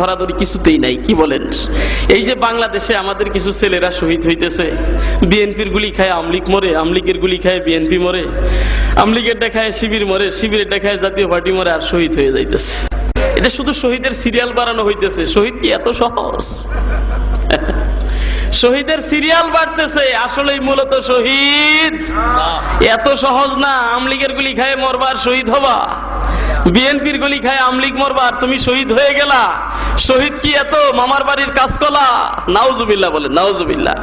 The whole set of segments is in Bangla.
ধরাধরি কিছুতেই নাই, কি বলেন? এই যে বাংলাদেশে আমাদের কিছু ছেলেরা শহীদ হইতেছে, বিএনপির গুলি খায় আমলিক মরে, আমলিকের গুলি খায় বিএনপি মরে, আমলিকের দেখায় শিবির মরে, শিবিরের দেখায় জাতীয় পার্টি মরে আর শহীদ হয়ে যাইতেছে। এটা শুধু শহীদের সিরিয়াল বাড়ানো হইতেছে, শহীদ কি এত সহজ? শহীদের সিরিয়াল বাড়তেছে, আসলেই মূলত শহীদ। এত সহজ না আমলিগের গুলি খায় মরবার শহীদ হবা। বিএনপির গুলি খায় আমলিগ মরবার, তুমি শহীদ হয়ে গেলা। শহীদ কি এত? মামার বাড়ির কাজ কলা নাউজুবিল্লাহ বলে, নাউজুবিল্লাহ।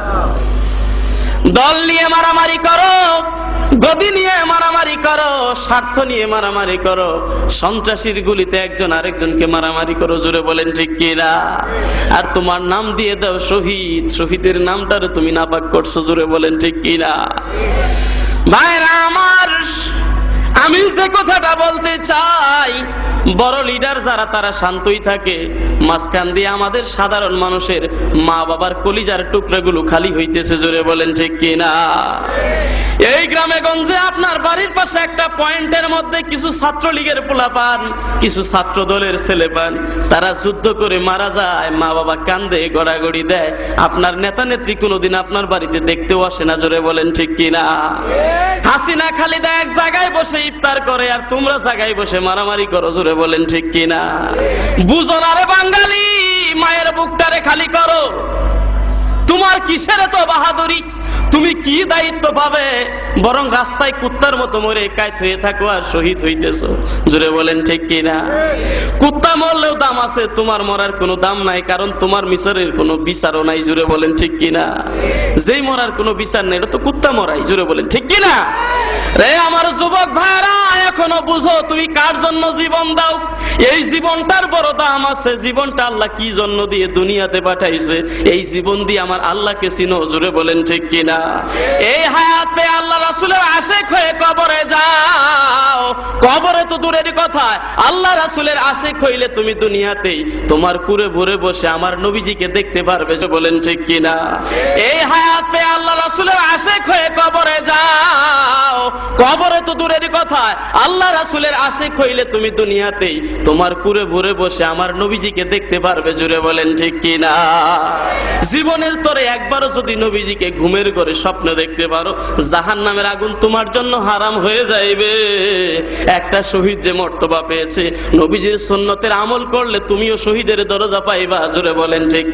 দল নিয়ে মারামারি করো, গদি নিয়ে মারামারি করো, স্বার্থ নিয়ে মারামারি করো। সন্ত্রাসীর গুলিতে একজন আরেকজনকে মারামারি করো, জোরে বলেন ঠিক কিনা? আর তোমার নাম দিয়ে দাও শহীদ, শহীদের নামটারও তুমি নাপাক করছ, জোরে বলেন ঠিক কিনা? ভাইরা, আমার আমি যে কথাটা বলতে চাই, বড় লিডার যারা, তারা শান্তই থাকে। মাঝখান দিয়ে আমাদের সাধারণ মানুষের মা বাবার কলিজার টুকরাগুলো খালি হইতেছে, জোরে বলেন ঠিক কিনা? এই গ্রামে গঞ্জে আপনার বাড়ির পাশে একটা পয়েন্টের মধ্যে কিছু ছাত্রলীগের পোলা পান কিছু ছাত্র দলের ছেলে পান তারা যুদ্ধ করে মারা যায় মা বাবা কান্দে, গড়াগড়ি দেয়। আপনার নেতা নেত্রী কোনোদিন আপনার বাড়িতে দেখতেও আসে না, জোরে বলেন ঠিক কিনা? হাসিনা খালিদা এক জায়গায় বসে ইফতার করে আর তোমরা জায়গায় বসে মারামারি করো, জোরে বলেন ঠিক কিনা? বুঝো না রে বাঙালি, মায়ের বুকটারে খালি করো। তোমার কিসের তো বাহাদুরি? তুমি কি দায়িত্ব পাবে? বরং রাস্তায় কুত্তার মতো মরে কায়ত হয়ে থাকো আর শহীদ হইতেছো। জোরে বলেন, ঠিক কিনা? কুত্তা মরলেও দাম আছে, তোমার মরার কোনো দাম নাই, কারণ তোমার মিশরের কোনো বিচারও নাই জুড়ে বলেন, ঠিক কিনা? যেই মরার কোনো বিচার নাই, এটা তো কুত্তা মরাই জুড়ে বলেন, ঠিক কিনা? রে আমার যুবক ভাইরা এখনও বুঝো তুমি কার জন্য জীবন দাও? এই জীবনটার বড় দাম আছে। জীবনটা আল্লাহ কি জন্য দিয়ে দুনিয়াতে পাঠাইছে? এই জীবন দিয়ে আমার আল্লাহকে চিনো? জুড়ে বলেন ঠিক কিনা? এই হায়াত পেয়ে আল্লাহ রাসুলের আশেক হয়ে কবরে যাও। কবরে তো দূরের কথা। আল্লাহ রাসুলের আশেক হইলে তুমি দুনিয়াতেই তোমার কুরে ভরে বসে আমার নবীজিকে দেখতে পারবে। বলেন ঠিক কিনা? এই হায়াত পেয়ে আল্লাহ রাসুলের আশেক হয়ে কবরে যাও। কবরে তো দূরের কথা। আল্লাহ রাসুলের আশেক হইলে তুমি দুনিয়াতেই। তোমার কুরে ভরে বসে আমার নবীজিকে দেখতে পারবে, জুড়ে বলেন, ঠিক কিনা জীবনের তরে একবারও যদি নবীজিকে ঘুমের করে স্বপ্ন দেখতে পারো জাহান নামের আগুন তোমার জন্য হারাম হয়ে যাইবে। একটা শহীদ যে মর্তবা পেয়েছে, নবীজির সুন্নতের আমল করলে তুমিও শহীদের দরজা পাইবা, জুড়ে বলেন, ঠিক